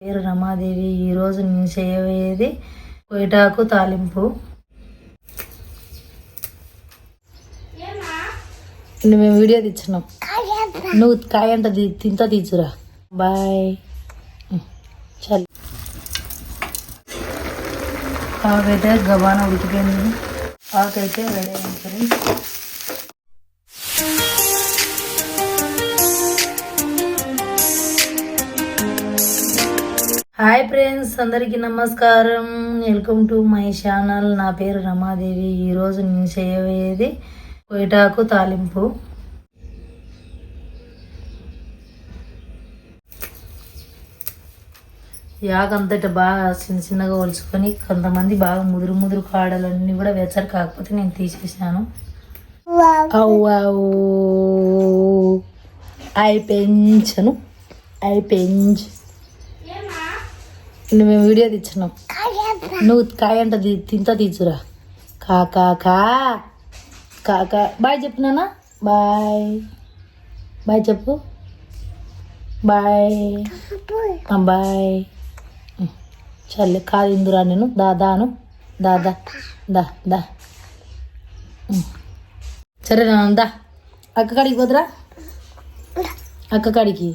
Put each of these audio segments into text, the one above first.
పేరు రమాదేవి. ఈరోజు నేను చేయబోయేది కొయిటాకు తాలింపు. నువ్వు మేము వీడియో తెచ్చినాం నువ్వు కాయంత తింత తీర్చురా. బాయ్. చల్. పాకైతే గబాన ఉడికిపోయింది. ఆకైతే రెడీ అయింది హాయ్ ఫ్రెండ్స్ అందరికీ నమస్కారం. వెల్కమ్ టు మై ఛానల్ నా పేరు రమాదేవి. ఈరోజు నేను చేయబోయేది కొయిటాకు తాలింపు. యాగంతట బాగా చిన్న చిన్నగా ఒలుచుకొని కొంతమంది బాగా ముదురు ముదురు కాడలన్నీ కూడా వెచ్చరు కాకపోతే నేను తీసేసాను అవ్వావు అయి పెంచను అయి పెంచు నువ్వు మేము వీడియో తెచ్చినాం. నువ్వు కాయ అంట తి- తింతా తీర్చురా కా కా కా. కా కా. బాయ్ చెప్పు నాన్న. బాయ్. బాయ్ చెప్పు. బాయ్. బాయ్. చల్లే కాదు ఇందురా నేను. దా దాను దా దా. సరే నాన్న దా. అక్క కాడికి పోదురా అక్క కాడికి?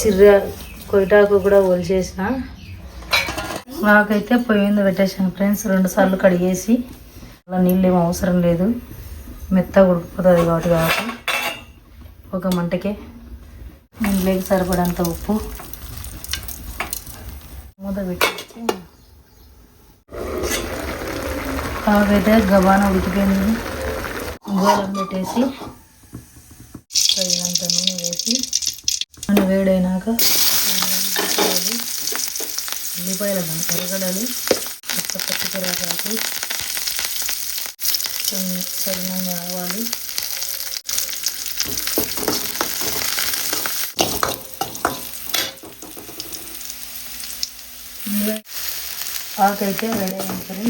చిర్ర కొయిటాకు కూడా ఒలిచేసిన. నాకైతే పొయ్యింది పెట్టేసాను ఫ్రెండ్స్. రెండు సార్లు కడిగేసి అలా నీళ్ళు ఏం అవసరం లేదు. మెత్తగా ఉడికిపోతుంది కాబట్టి కాబట్టి ఒక మంటకే నీళ్ళకి సరిపడంత ఉప్పు. మూత పెట్టేసి కాకైతే గబాన ఉడికిపోయింది. గోళం పెట్టేసి తగినంత నూనె వేసి నూనె వేడైనాక ఉల్లిపాయలు ఉల్లిపాయలు దాని కరగడలు కొత్త కొన్ని సరినంగా ఆవాలు ఆకైతే రెడీ సరే